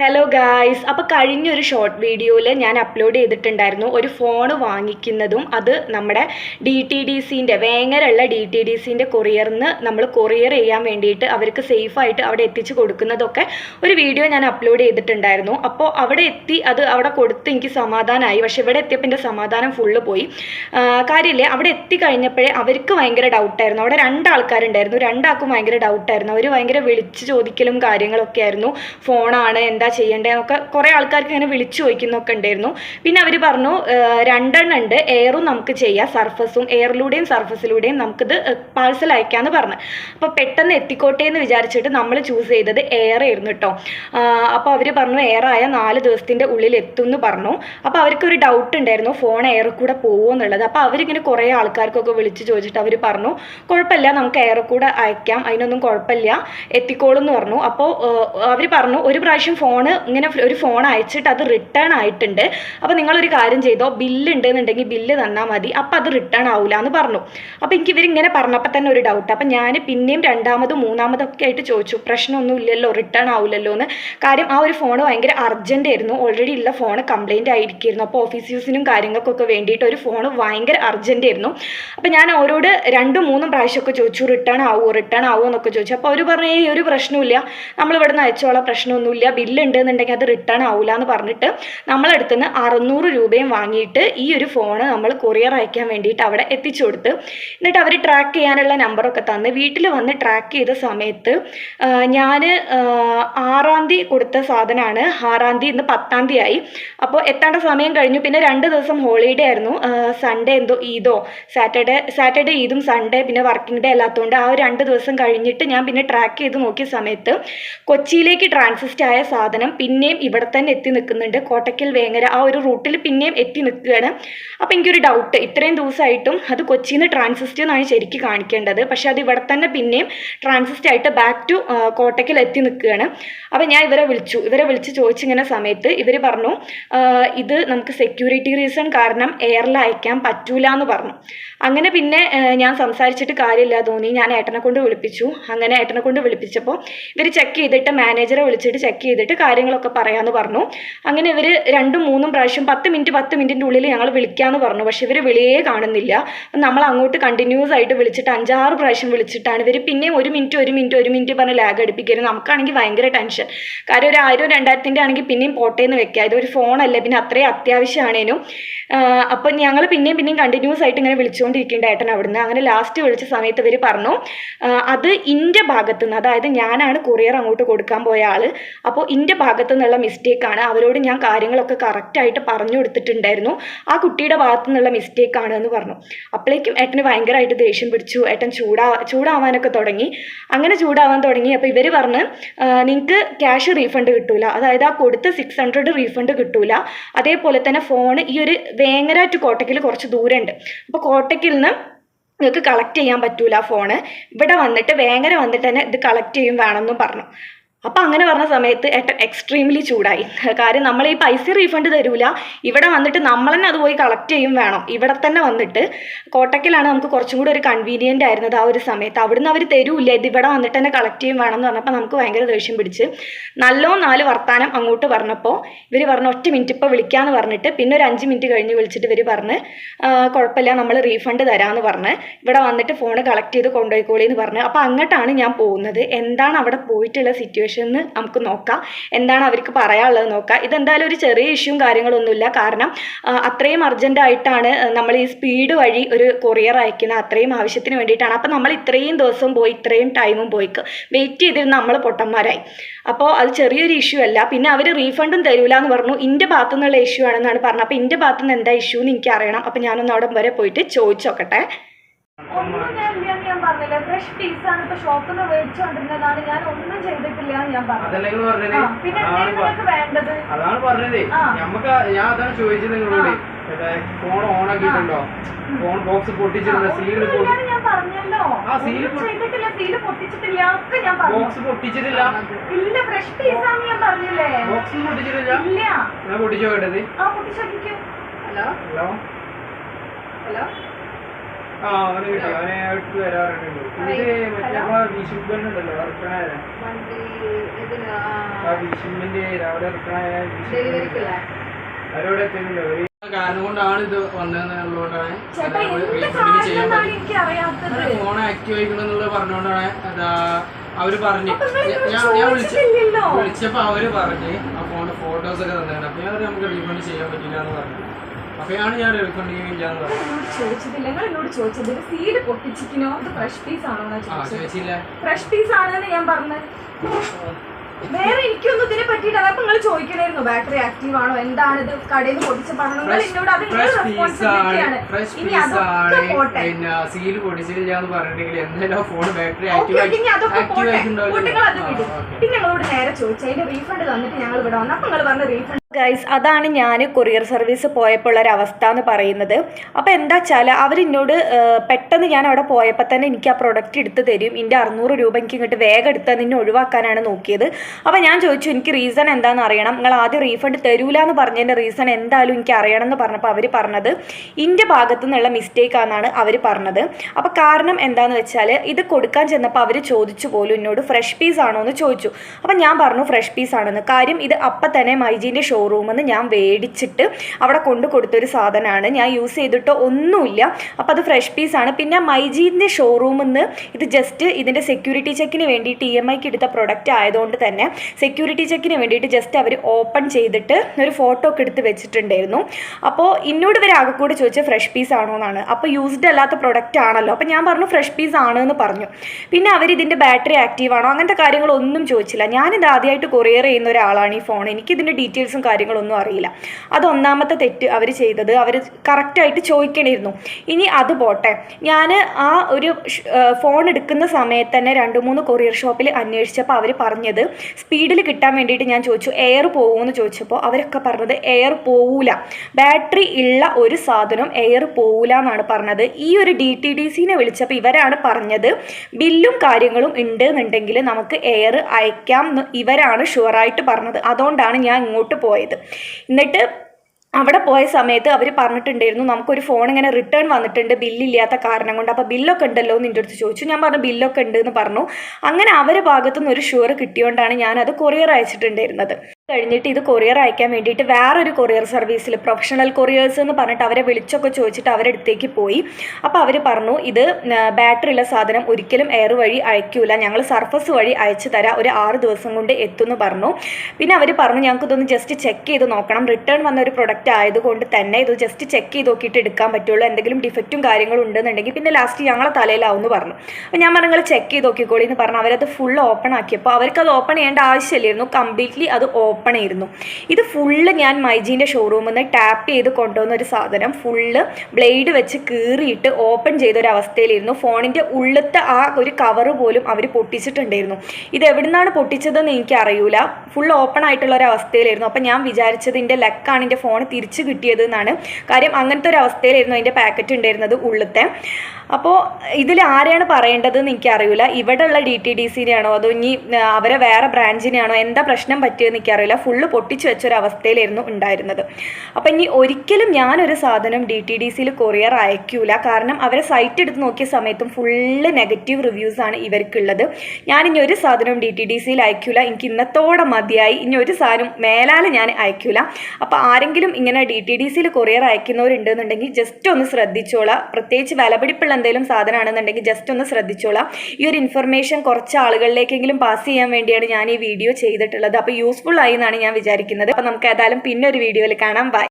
Hello guys അപ്പോൾ കഴിഞ്ഞ ഒരു ഷോർട്ട് വീഡിയോയിൽ ഞാൻ അപ്ലോഡ് ചെയ്തിട്ടുണ്ടായിരുന്നു. ഒരു ഫോൺ വാങ്ങിക്കുന്നതും അത് നമ്മുടെ ഡി ടി ഡി സിന്റെ വേങ്ങരുള്ള ഡി ടി ഡി സിന്റെ കൊറിയറിന് നമ്മൾ കൊറിയർ ചെയ്യാൻ വേണ്ടിയിട്ട് അവർക്ക് സേഫായിട്ട് അവിടെ എത്തിച്ച് കൊടുക്കുന്നതൊക്കെ ഒരു വീഡിയോ ഞാൻ അപ്ലോഡ് ചെയ്തിട്ടുണ്ടായിരുന്നു. അപ്പോൾ അവിടെ എത്തി അത് അവിടെ കൊടുത്ത് എനിക്ക് സമാധാനമായി പക്ഷെ ഇവിടെ എത്തിയപ്പോൾ എന്റെ സമാധാനം ഫുള്ള് പോയി. കാര്യമില്ലേ. അവിടെ എത്തിക്കഴിഞ്ഞപ്പോഴേ അവർക്ക് ഭയങ്കര ഡൗട്ടായിരുന്നു അവിടെ രണ്ടാൾക്കാരുണ്ടായിരുന്നു. രണ്ടാൾക്കും ഭയങ്കര ഡൗട്ടായിരുന്നു അവർ ഭയങ്കര വിളിച്ച് ചോദിക്കലും കാര്യങ്ങളൊക്കെ ആയിരുന്നു. ഫോണാണ് എന്താ ചെയ്യേണ്ടതെന്നൊക്കെ കുറേ ആൾക്കാർക്ക് ഇങ്ങനെ വിളിച്ചു ചോദിക്കുന്നൊക്കെ ഉണ്ടായിരുന്നു പിന്നെ അവർ പറഞ്ഞു രണ്ടെണ്ണം ഉണ്ട് എയറും നമുക്ക് ചെയ്യാം. സർഫസും എയറിലൂടെയും സർഫസിലൂടെയും നമുക്കിത് പാഴ്സൽ അയക്കാമെന്ന് പറഞ്ഞു. അപ്പോൾ പെട്ടെന്ന് എത്തിക്കോട്ടെ എന്ന് വിചാരിച്ചിട്ട് നമ്മൾ ചൂസ് ചെയ്തത് എയർ ആയിരുന്നു കേട്ടോ അപ്പോൾ അവർ പറഞ്ഞു എയർ ആയ നാല് ദിവസത്തിന്റെ ഉള്ളിൽ എത്തും എന്ന് പറഞ്ഞു. അപ്പോൾ അവർക്കൊരു ഡൗട്ട് ഉണ്ടായിരുന്നു ഫോൺ എയർ കൂടെ പോകുമോ എന്നുള്ളത്? അപ്പോൾ അവരിങ്ങനെ കുറേ ആൾക്കാർക്കൊക്കെ വിളിച്ച് ചോദിച്ചിട്ട് അവർ പറഞ്ഞു കുഴപ്പമില്ല നമുക്ക് എയർ കൂടെ അയക്കാം. അതിനൊന്നും കുഴപ്പമില്ല എത്തിക്കോളും എന്ന് പറഞ്ഞു അപ്പോൾ അവർ പറഞ്ഞു ഒരു പ്രാവശ്യം ഫോണ് ഇങ്ങനെ ഒരു ഫോൺ അയച്ചിട്ട് അത് റിട്ടേൺ ആയിട്ടുണ്ട്. അപ്പോൾ നിങ്ങളൊരു കാര്യം ചെയ്തോ ബില്ല് ഉണ്ടെന്നുണ്ടെങ്കിൽ ബില്ല് തന്നാൽ മതി. അപ്പോൾ അത് റിട്ടേൺ ആവില്ല എന്ന് പറഞ്ഞു. അപ്പോൾ എനിക്ക് ഇവരിങ്ങനെ പറഞ്ഞപ്പോൾ തന്നെ ഒരു ഡൗട്ട് അപ്പം ഞാൻ പിന്നെയും രണ്ടാമതും മൂന്നാമതും ഒക്കെ ആയിട്ട് ചോദിച്ചു. പ്രശ്നമൊന്നും ഇല്ലല്ലോ റിട്ടേൺ ആവില്ലല്ലോ എന്ന്. കാര്യം ആ ഒരു ഫോൺ ഭയങ്കര അർജന്റ് ആയിരുന്നു. ഓൾറെഡി ഉള്ള ഫോൺ കംപ്ലൈന്റ് ആയിരിക്കുന്നു അപ്പോൾ ഓഫീസ് യൂസിനും കാര്യങ്ങൾക്കൊക്കെ വേണ്ടിയിട്ട് ഒരു ഫോൺ ഭയങ്കര അർജന്റ് ആയിരുന്നു. അപ്പോൾ ഞാൻ അവരോട് രണ്ടും മൂന്നും പ്രാവശ്യമൊക്കെ ചോദിച്ചു റിട്ടേൺ ആവുമോ റിട്ടേൺ ആവുമോ എന്നൊക്കെ ചോദിച്ചു. അപ്പോൾ അവർ പറഞ്ഞു ഈ ഒരു പ്രശ്നമില്ല നമ്മൾ ഇവിടെ നിന്ന് അയച്ചോളാം പ്രശ്നമൊന്നുമില്ല. ബില്ല് ഉണ്ടെന്നുണ്ടെങ്കിൽ അത് റിട്ടേൺ ആവില്ല എന്ന് പറഞ്ഞിട്ട് നമ്മളടുത്ത് നിന്ന് അറുന്നൂറ് രൂപയും വാങ്ങിയിട്ട് ഈ ഒരു ഫോണ് നമ്മൾ കൊറിയർ അയക്കാൻ വേണ്ടിയിട്ട് അവിടെ എത്തിച്ചു കൊടുത്ത്. എന്നിട്ട് അവർ ട്രാക്ക് ചെയ്യാനുള്ള നമ്പറൊക്കെ തന്ന്. വീട്ടിൽ വന്ന് ട്രാക്ക് ചെയ്ത സമയത്ത് ഞാൻ ആറാം തീയതി കൊടുത്ത സാധനമാണ് ആറാം തീയതി ഇന്ന് പത്താം തീയതി ആയി. അപ്പോൾ എത്തേണ്ട സമയം കഴിഞ്ഞു. പിന്നെ രണ്ട് ദിവസം ഹോളിഡേ ആയിരുന്നു. സൺഡേ എന്തോ ഈദോ സാറ്റർഡേ സാറ്റർഡേ ഈദും സൺഡേ പിന്നെ വർക്കിംഗ് ഡേ അല്ലാത്തതുകൊണ്ട് ആ ഒരു രണ്ട് ദിവസം കഴിഞ്ഞിട്ട് ഞാൻ പിന്നെ ട്രാക്ക് ചെയ്ത് നോക്കിയ സമയത്ത് കൊച്ചിയിലേക്ക് ട്രാൻസിസ്റ്റ് ആയ സാധനം പിന്നെയും ഇവിടെ തന്നെ എത്തി നിൽക്കുന്നുണ്ട്. കോട്ടയ്ക്കൽ വേങ്ങര ആ ഒരു റൂട്ടിൽ പിന്നെയും എത്തി നിൽക്കുകയാണ്. അപ്പോൾ എനിക്കൊരു ഡൗട്ട് ഇത്രയും ദിവസമായിട്ടും അത് കൊച്ചിയിൽ നിന്ന് ട്രാൻസിസ്റ്റ് എന്നാണ് ശരിക്കും കാണിക്കേണ്ടത്. പക്ഷേ അത് ഇവിടെ തന്നെ പിന്നെയും ട്രാൻസിസ്റ്റ് ആയിട്ട് ബാക്ക് ടു കോട്ടയ്ക്കൽ എത്തി നിൽക്കുകയാണ്. അപ്പോൾ ഞാൻ ഇവരെ വിളിച്ചു. ഇവരെ വിളിച്ച് ചോദിച്ചിങ്ങനെ സമയത്ത് ഇവർ പറഞ്ഞു ഇത് നമുക്ക് സെക്യൂരിറ്റി റീസൺ കാരണം എയറിൽ അയക്കാൻ പറ്റൂല എന്ന് പറഞ്ഞു. അങ്ങനെ പിന്നെ ഞാൻ സംസാരിച്ചിട്ട് കാര്യമില്ല തോന്നി ഞാൻ ഏട്ടനെ കൊണ്ട് വിളിപ്പിച്ചു. അങ്ങനെ ഏട്ടനെ കൊണ്ട് വിളിപ്പിച്ചപ്പോൾ ഇവർ ചെക്ക് ചെയ്തിട്ട് മാനേജറെ വിളിച്ചിട്ട് ചെക്ക് ചെയ്തിട്ട് കാര്യങ്ങളൊക്കെ പറയാമെന്ന് പറഞ്ഞു. അങ്ങനെ ഇവർ രണ്ടും മൂന്നും പ്രാവശ്യം പത്ത് മിനിറ്റ് പത്ത് മിനിറ്റിന്റെ ഉള്ളിൽ ഞങ്ങൾ വിളിക്കാമെന്ന് പറഞ്ഞു. പക്ഷെ ഇവർ വിളിയേ കാണുന്നില്ല. നമ്മൾ അങ്ങോട്ട് കണ്ടിന്യൂസ് ആയിട്ട് വിളിച്ചിട്ട് അഞ്ചാറ് പ്രാവശ്യം വിളിച്ചിട്ടാണ് ഇവർ പിന്നെയും ഒരു മിനിറ്റ് ഒരു മിനിറ്റ് ഒരു മിനിറ്റ് പറഞ്ഞ് ലാഗ് അടുപ്പിക്കരുത്. നമുക്കാണെങ്കിൽ ഭയങ്കര ടെൻഷൻ കാര്യം ഒരു ആയിരം രണ്ടായിരത്തിന്റെ ആണെങ്കിൽ പിന്നെയും പോട്ടേന്ന് വെക്കുക. ഇതൊരു ഫോണല്ലേ പിന്നെ അത്രയും അത്യാവശ്യമാണേനും. അപ്പം ഞങ്ങൾ പിന്നെയും പിന്നെയും കണ്ടിന്യൂസ് ആയിട്ട് ഇങ്ങനെ വിളിച്ചുകൊണ്ടിരിക്കേണ്ട ഏട്ടൻ അവിടുന്ന്. അങ്ങനെ ലാസ്റ്റ് വിളിച്ച സമയത്ത് ഇവർ പറഞ്ഞു അത് ഇന്റെ ഭാഗത്തുനിന്ന് അതായത് ഞാനാണ് കൊറിയർ അങ്ങോട്ട് കൊടുക്കാൻ പോയ ആൾ അപ്പോൾ ഇന്റെ ഭാഗത്തു നിന്നുള്ള മിസ്റ്റേക്കാണ് അവരോട് ഞാൻ കാര്യങ്ങളൊക്കെ കറക്റ്റായിട്ട് പറഞ്ഞു കൊടുത്തിട്ടുണ്ടായിരുന്നു. ആ കുട്ടിയുടെ ഭാഗത്തു നിന്നുള്ള മിസ്റ്റേക്കാണ് എന്ന് പറഞ്ഞു. അപ്പോഴേക്കും ഏട്ടന് ഭയങ്കരമായിട്ട് ദേഷ്യം പിടിച്ചു. ഏട്ടൻ ചൂടാ ചൂടാവാനൊക്കെ തുടങ്ങി. അങ്ങനെ ചൂടാവാൻ തുടങ്ങി. അപ്പോൾ ഇവർ പറഞ്ഞ് നിങ്ങൾക്ക് ക്യാഷ് റീഫണ്ട് കിട്ടൂല. അതായത് ആ കൊടുത്ത സിക്സ് ഹൺഡ്രഡ് റീഫണ്ട് കിട്ടൂല. അതേപോലെ തന്നെ ഫോൺ ഈ ഒരു വേങ്ങരാറ്റ് കോട്ടയ്ക്കൽ കുറച്ച് ദൂരമുണ്ട്. അപ്പോൾ കോട്ടയ്ക്കിൽ നിന്ന് നിങ്ങൾക്ക് കളക്ട് ചെയ്യാൻ പറ്റൂല ഫോണ് ഇവിടെ വന്നിട്ട് വേങ്ങര വന്നിട്ട് തന്നെ ഇത് കളക്ട് ചെയ്യും വേണമെന്നും പറഞ്ഞു. അപ്പോൾ അങ്ങനെ പറഞ്ഞ സമയത്ത് ഏട്ടൻ എക്സ്ട്രീംലി ചൂടായി. കാര്യം നമ്മൾ ഈ പൈസ റീഫണ്ട് തരൂല. ഇവിടെ വന്നിട്ട് നമ്മൾ തന്നെ അത് പോയി കളക്ട് ചെയ്യും വേണം. ഇവിടെ തന്നെ വന്നിട്ട് കോട്ടക്കലാണ് നമുക്ക് കുറച്ചും കൂടി ഒരു കൺവീനിയന്റ് ആയിരുന്നത് ആ ഒരു സമയത്ത്. അവിടുന്ന് അവർ തരൂല്ല. ഇത് ഇവിടെ വന്നിട്ട് തന്നെ കളക്ട് ചെയ്യും വേണം എന്ന് പറഞ്ഞപ്പോൾ നമുക്ക് ഭയങ്കര ദേഷ്യം പിടിച്ച് നല്ലോ നാല് വർത്താനം അങ്ങോട്ട് പറഞ്ഞപ്പോൾ ഇവർ പറഞ്ഞു ഒറ്റ മിനിറ്റ് ഇപ്പോൾ വിളിക്കാമെന്ന് പറഞ്ഞിട്ട് പിന്നെ ഒരു അഞ്ച് മിനിറ്റ് കഴിഞ്ഞ് വിളിച്ചിട്ട് ഇവർ പറഞ്ഞ് "ആ, കുഴപ്പമില്ല നമ്മൾ റീഫണ്ട് തരാമെന്ന് പറഞ്ഞ് ഇവിടെ വന്നിട്ട് ഫോൺ കളക്ട് ചെയ്ത് കൊണ്ടുപോയിക്കോളി എന്ന് പറഞ്ഞു. അപ്പോൾ അങ്ങോട്ടാണ് ഞാൻ പോകുന്നത്. എന്താണ് അവിടെ പോയിട്ടുള്ള സിറ്റുവേഷൻ എന്ന് നമുക്ക് നോക്കാം. എന്താണ് അവർക്ക് പറയാനുള്ളത് നോക്കാം. ഇതെന്തായാലും ഒരു ചെറിയ ഇഷ്യൂ കാര്യങ്ങളൊന്നുമില്ല. കാരണം അത്രയും അർജന്റ് ആയിട്ടാണ് നമ്മൾ ഈ സ്പീഡ് വഴി ഒരു കൊറിയർ അയക്കുന്നത് അത്രയും ആവശ്യത്തിന് വേണ്ടിയിട്ടാണ്. അപ്പോൾ നമ്മൾ ഇത്രയും ദിവസം പോയി ഇത്രയും ടൈമും പോയിക്ക് വെയിറ്റ് ചെയ്തിരുന്ന നമ്മൾ പൊട്ടന്മാരായി. അപ്പോൾ അത് ചെറിയൊരു ഇഷ്യൂ അല്ല. പിന്നെ അവർ റീഫണ്ടും തരൂല എന്ന് പറഞ്ഞു. ഇന്റെ ഭാഗത്തു നിന്നുള്ള ഇഷ്യൂ ആണെന്നാണ് പറഞ്ഞത്. അപ്പോൾ ഇന്റെ ഭാഗത്തു നിന്ന് എന്താ ഇഷ്യൂ എന്ന് എനിക്ക് അറിയണം അപ്പോൾ ഞാനൊന്ന് അവിടെ വരെ പോയിട്ട് ചോദിച്ചു നോക്കട്ടെ ഒന്നും ഞാൻ ഇല്ലാന്ന് ഞാൻ പറഞ്ഞില്ല പീസ് ആണ് ഇപ്പൊ ഷോപ്പിൽ നിന്ന് മേടിച്ചുകൊണ്ടിരുന്നതാണ് ഞാൻ ഒന്നും ചെയ്തിട്ടില്ല എന്ന് ഞാൻ പറഞ്ഞു. പിന്നെ നിങ്ങൾക്ക് വേണ്ടത്? അതാണ് പറഞ്ഞത്. നമുക്ക് ഞാൻ അതാണ് ചോദിച്ചത് നിങ്ങളോട്. ഫോൺ ഓൺ ആക്കിയിട്ടുണ്ടോ? ഫോൺ ബോക്സ് പൊട്ടിച്ചിട്ടുണ്ട് ഒന്നുമില്ലാന്ന് ഞാൻ പറഞ്ഞല്ലോ. ചെയ്തിട്ടില്ല സീൽ പൊട്ടിച്ചിട്ടില്ല ഒക്കെ ഞാൻ പറഞ്ഞു. ബോക്സ് പൊട്ടിച്ചിട്ടില്ല? ഇല്ല ഫ്രഷ് പീസാന്ന് ഞാൻ പറഞ്ഞില്ലേ? ബോക്സ് പൊട്ടിച്ചിട്ടില്ല? ഇല്ല. ഞാൻ പൊട്ടിച്ചോ കേട്ടത് ആ ഹലോ ഹലോ? ഹലോ? ആ അവന് കിട്ടി. അവനെ അടുത്ത് വരാറുണ്ട്. ഇത് മറ്റേ നമ്മളെ വിശുദ്ധൻ ഉണ്ടല്ലോ ഇറക്കണ വണ്ടി ഇതിന് ആ. വിഷുവിന്റെ രാവിലെ ഇറക്കണ ഡെലിവറിക്കില്ല അവരോട് എത്തുന്നുണ്ട് ഒരു കാരണം കൊണ്ടാണ് ഇത് വന്നതെന്നുള്ളതുകൊണ്ടാണ് ഫോൺ ആക്റ്റീവ് ആയിക്കണെന്നുള്ളത് പറഞ്ഞുകൊണ്ടാണ് അതാ അവർ പറഞ്ഞു. ഞാൻ ഞാൻ വിളിച്ച. വിളിച്ചപ്പോ അവർ പറഞ്ഞ് ആ ഫോണിന്റെ ഫോട്ടോസ് ഒക്കെ തന്നെ അപ്പൊ ഞാൻ നമുക്ക് റീഫണ്ട് ചെയ്യാൻ പറ്റില്ല എന്ന് പറഞ്ഞു. അപ്പോഴാണ് ഞാൻ റീഫണ്ട് ചെയ്യില്ല എന്ന് എന്നോട് ചോദിച്ചിട്ടില്ല. നിങ്ങൾ എന്നോട് ചോദിച്ചത് ഇത് സീഡ് പൊട്ടിച്ചിരിക്കണോ അത് ഫ്രഷ് പീസ് ആണോ എന്നാ ആ ചോദിച്ചത്. ചോദിച്ചില്ല. ഫ്രഷ് പീസ് ആണെന്ന് ഞാൻ പറഞ്ഞത്. വേറെ എനിക്കൊന്നും ഇതിനെ പറ്റിയിട്ട് അതൊക്കെ നിങ്ങൾ ചോദിക്കണായിരുന്നു. ബാറ്ററി ആക്റ്റീവ് ആണോ? എന്താണ് ഇത്? കടയിൽ നിന്ന് പൊട്ടിച്ച പറഞ്ഞു നിങ്ങൾ എന്നോട് അത് നിങ്ങളുടെ ഫ്രഷ് റെസ്പോൺസിബിലിറ്റി ആണ്. ഫ്രഷ് ഇനി അതൊക്കെ ആണ്. പോട്ടെ. പിന്നെ സീൽ പൊടിച്ചില്ല എന്ന് പറഞ്ഞിട്ടുണ്ടെങ്കിൽ എന്തായാലും ഫോൺ ബാറ്ററി ഓക്കെ ആക്റ്റീവ് ഇനി അതൊക്കെ ആക്റ്റീവ് പോട്ടെ. ആയിട്ടുണ്ടാവില്ല കുട്ടികൾ അത് വിടും. പിന്നെ ഞങ്ങളോട് നേരെ ചോദിച്ചു. അതിന്റെ റീഫണ്ട് തന്നിട്ട് ഞങ്ങൾ ഇവിടെ വന്നു. അപ്പൊ നിങ്ങൾ പറഞ്ഞ റീഫണ്ട് ഗൈസ് അതാണ് ഞാൻ കൊറിയർ സർവീസ് പോയപ്പോൾ ഉള്ള അവസ്ഥ എന്ന് പറയുന്നത്. അപ്പോൾ എന്താ വെച്ചാൽ അവരെന്നോട് പെട്ടെന്ന് ഞാൻ അവിടെ പോയപ്പോൾ തന്നെ എനിക്ക് ആ പ്രൊഡക്റ്റ് എടുത്ത് തരും. എന്റെ അറുന്നൂറ് രൂപ എനിക്ക് ഇങ്ങോട്ട് വേഗം എടുത്ത് നിന്നെ ഒഴിവാക്കാനാണ് നോക്കിയത്. അപ്പോൾ ഞാൻ ചോദിച്ചു എനിക്ക് റീസൺ എന്താണെന്ന് അറിയണം? നിങ്ങൾ ആദ്യം റീഫണ്ട് തരൂല എന്ന് പറഞ്ഞതിന്റെ റീസൺ എന്തായാലും എനിക്ക് അറിയണം എന്ന് പറഞ്ഞപ്പോൾ അവർ പറഞ്ഞത് എന്റെ ഭാഗത്തു നിന്നുള്ള മിസ്റ്റേക്ക് ആണെന്നാണ് അവർ പറഞ്ഞത്. അപ്പോൾ കാരണം എന്താണെന്ന് വെച്ചാൽ ഇത് കൊടുക്കാൻ ചെന്നപ്പോൾ അവർ ചോദിച്ചു പോലും എന്നോട് ഫ്രഷ് പീസ് ആണോ? എന്ന് ചോദിച്ചു. അപ്പോൾ ഞാൻ പറഞ്ഞു ഫ്രഷ് പീസ് ആണെന്ന്. കാര്യം ഇത് അപ്പം തന്നെ മൈജീന്റെ ഷോറൂമിൽ നിന്ന് ഞാൻ മേടിച്ചിട്ട് അവിടെ കൊണ്ടു കൊടുത്തൊരു സാധനമാണ്. ഞാൻ യൂസ് ചെയ്തിട്ടോ ഒന്നുമില്ല. അപ്പോൾ അത് ഫ്രഷ് പീസാണ് പിന്നെ മൈജീന്റെ ഷോറൂമിൽ നിന്ന് ഇത് ജസ്റ്റ് ഇതിന്റെ സെക്യൂരിറ്റി ചെക്കിന് വേണ്ടിയിട്ട് ഇ എം ഐക്ക് എടുത്ത പ്രൊഡക്റ്റ് ആയതുകൊണ്ട് തന്നെ സെക്യൂരിറ്റി ചെക്കിന് വേണ്ടിയിട്ട് ജസ്റ്റ് അവർ ഓപ്പൺ ചെയ്തിട്ട് ഒരു ഫോട്ടോ ഒക്കെ എടുത്ത് വെച്ചിട്ടുണ്ടായിരുന്നു. അപ്പോൾ ഇന്നോട് ഇവർ ആകെ കൂടെ ചോദിച്ചത് ഫ്രഷ് പീസ് ആണോ എന്നാണ്. അപ്പോൾ യൂസ്ഡ് അല്ലാത്ത പ്രൊഡക്റ്റ് ആണല്ലോ. അപ്പോൾ ഞാൻ പറഞ്ഞു ഫ്രഷ് പീസ് ആണ് എന്ന് പറഞ്ഞു. പിന്നെ അവർ ഇതിന്റെ ബാറ്ററി ആക്റ്റീവ് ആണോ? അങ്ങനത്തെ കാര്യങ്ങളൊന്നും ചോദിച്ചില്ല. ഞാനിത് ആദ്യമായിട്ട് കൊറിയർ ചെയ്യുന്ന ഒരാളാണ് ഈ ഫോൺ എനിക്ക് ഇതിന്റെ ഡീറ്റെയിൽസും കാര്യങ്ങളൊന്നും അറിയില്ല. അത് ഒന്നാമത്തെ തെറ്റ് അവർ ചെയ്തത്. അവർ കറക്റ്റായിട്ട് ചോദിക്കണിരുന്നു. ഇനി അത് പോട്ടെ. ഞാൻ ആ ഒരു ഫോൺ എടുക്കുന്ന സമയത്ത് തന്നെ രണ്ട് മൂന്ന് കൊറിയർ ഷോപ്പിൽ അന്വേഷിച്ചപ്പോൾ അവർ പറഞ്ഞത് സ്പീഡിൽ കിട്ടാൻ വേണ്ടിയിട്ട് ഞാൻ ചോദിച്ചു എയർ പോകുമെന്ന് ചോദിച്ചപ്പോൾ അവരൊക്കെ പറഞ്ഞത് എയർ പോവില്ല ബാറ്ററി ഉള്ള ഒരു സാധനം എയർ പോവില്ല എന്നാണ് പറഞ്ഞത്. ഈ ഒരു ഡി ടി ഡി സിനെ വിളിച്ചപ്പോൾ ഇവരാണ് പറഞ്ഞത് ബില്ലും കാര്യങ്ങളും ഉണ്ട് എന്നുണ്ടെങ്കിൽ നമുക്ക് എയർ അയക്കാം എന്ന് ഇവരാണ് ഷുവറായിട്ട് പറഞ്ഞത്. അതുകൊണ്ടാണ് ഞാൻ ഇങ്ങോട്ട് പോയത്. എന്നിട്ട് അവിടെ പോയ സമയത്ത് അവർ പറഞ്ഞിട്ടുണ്ടായിരുന്നു നമുക്കൊരു ഫോൺ ഇങ്ങനെ റിട്ടേൺ വന്നിട്ടുണ്ട് ബില്ലില്ലാത്ത കാരണം കൊണ്ട്. അപ്പോൾ ബില്ലൊക്കെ ഉണ്ടല്ലോ എന്ന് എന്റെ അടുത്ത് ചോദിച്ചു. ഞാൻ പറഞ്ഞു ബില്ലൊക്കെ ഉണ്ട് എന്ന് പറഞ്ഞു. അങ്ങനെ അവരുടെ ഭാഗത്തുനിന്ന് ഒരു ഷുവർ കിട്ടിയോണ്ടാണ് ഞാനത് കൊറിയർ അയച്ചിട്ടുണ്ടായിരുന്നത്. കഴിഞ്ഞിട്ട് ഇത് കൊറിയർ അയക്കാൻ വേണ്ടിയിട്ട് വേറൊരു കൊറിയർ സർവീസിൽ പ്രൊഫഷണൽ കൊറിയേഴ്സ് എന്ന് പറഞ്ഞിട്ട് അവരെ വിളിച്ചൊക്കെ ചോദിച്ചിട്ട് അവരുടെ അടുത്തേക്ക് പോയി. അപ്പോൾ അവർ പറഞ്ഞു ഇത് ബാറ്ററി ഉള്ള സാധനം ഒരിക്കലും എയർ വഴി അയക്കൂല. ഞങ്ങൾ സർഫസ് വഴി അയച്ചു തരാം ഒരു ആറ് ദിവസം കൊണ്ട് എത്തുമെന്ന് പറഞ്ഞു. പിന്നെ അവർ പറഞ്ഞു ഞങ്ങൾക്ക് ഇതൊന്ന് ജസ്റ്റ് ചെക്ക് ചെയ്ത് നോക്കണം. റിട്ടേൺ വന്ന ഒരു പ്രൊഡക്റ്റ് ആയതുകൊണ്ട് തന്നെ ഇത് ജസ്റ്റ് ചെക്ക് ചെയ്ത് നോക്കിയിട്ട് എടുക്കാൻ പറ്റുള്ളൂ. എന്തെങ്കിലും ഡിഫക്റ്റും കാര്യങ്ങളും ഉണ്ടെന്നുണ്ടെങ്കിൽ പിന്നെ ലാസ്റ്റ് ഞങ്ങളെ തലയിലാവും എന്ന് പറഞ്ഞു. അപ്പോൾ ഞാൻ പറഞ്ഞു നിങ്ങൾ ചെക്ക് ചെയ്ത് നോക്കിക്കോളി എന്ന് പറഞ്ഞു. അവരത് ഫുൾ ഓപ്പൺ ആക്കിയപ്പോൾ അവർക്ക് അത് ഓപ്പൺ ചെയ്യേണ്ട ആവശ്യമില്ലായിരുന്നു. കംപ്ലീറ്റ്ലി അത് ഓപ്പൺ ആയിരുന്നു. ഇത് ഫുള്ള് ഞാൻ മൈജീന്റെ ഷോറൂമിൽ നിന്ന് ടാപ്പ് ചെയ്ത് കൊണ്ടുവന്ന ഒരു സാധനം. ഫുള്ള് ബ്ലേഡ് വെച്ച് കീറിയിട്ട് ഓപ്പൺ ചെയ്ത ഒരു അവസ്ഥയിലിരുന്നു. ഫോണിന്റെ ഉള്ളത്തെ ആ ഒരു കവർ പോലും അവർ പൊട്ടിച്ചിട്ടുണ്ടായിരുന്നു. ഇത് എവിടുന്നാണ് പൊട്ടിച്ചതെന്ന് എനിക്ക് അറിയൂല ഫുൾ ഓപ്പൺ ആയിട്ടുള്ള ഒരു അവസ്ഥയിലായിരുന്നു അപ്പം ഞാൻ വിചാരിച്ചത് എന്റെ ലക്കാണ് എന്റെ ഫോൺ തിരിച്ച് കിട്ടിയത് എന്നാണ്. കാര്യം അങ്ങനത്തെ ഒരു അവസ്ഥയിലായിരുന്നു അതിന്റെ പാക്കറ്റ് ഉണ്ടായിരുന്നത് ഉള്ളത്തെ. അപ്പോൾ ഇതിൽ ആരെയാണ് പറയേണ്ടതെന്ന് എനിക്കറിയില്ല ഇവിടെ ഉള്ള ഡി ടി ഡി സിനെയാണോ അതോ ഇനി അവരെ വേറെ ബ്രാഞ്ചിനെയാണോ എന്താ പ്രശ്നം പറ്റിയതെന്ന് എനിക്കറിയില്ല. ഫുള്ള് പൊട്ടിച്ചു വെച്ചൊരവസ്ഥയിലായിരുന്നു ഉണ്ടായിരുന്നത്. അപ്പം ഇനി ഒരിക്കലും ഞാനൊരു സാധനം ഡി ടി ഡി സിയിൽ കൊറിയർ അയക്കൂല. കാരണം അവരെ സൈറ്റ് എടുത്ത് നോക്കിയ സമയത്തും ഫുള്ള് നെഗറ്റീവ് റിവ്യൂസാണ് ഇവർക്കുള്ളത്. ഞാൻ ഇനി ഒരു സാധനവും ഡി ടി ഡി സിയിൽ അയക്കൂല. എനിക്ക് ഇന്നത്തോടെ മതിയായി. ഇനി ഒരു സാധനം മേലാലെ ഞാൻ അയക്കൂല. അപ്പോൾ ആരെങ്കിലും ഇങ്ങനെ ഡി ടി ഡി സിയിൽ കൊറിയർ അയക്കുന്നവരുണ്ടെന്നുണ്ടെങ്കിൽ ജസ്റ്റ് ഒന്ന് ശ്രദ്ധിച്ചോളാം. പ്രത്യേകിച്ച് വിലപിടിപ്പുള്ള എന്തെങ്കിലും സാധനമാണെന്നുണ്ടെങ്കിൽ ജസ്റ്റ് ഒന്ന് ശ്രദ്ധിച്ചോളാം. ഈ ഒരു ഇൻഫർമേഷൻ കുറച്ച് ആളുകളിലേക്കെങ്കിലും പാസ് ചെയ്യാൻ വേണ്ടിയാണ് ഞാൻ ഈ വീഡിയോ ചെയ്തിട്ടുള്ളത്. അപ്പോൾ യൂസ്ഫുൾ എന്നാണ് ഞാൻ വിചാരിക്കുന്നത്. അപ്പോൾ നമുക്ക് ഏതായാലും പിന്നെ ഒരു വീഡിയോയിൽ കാണാം. ബൈ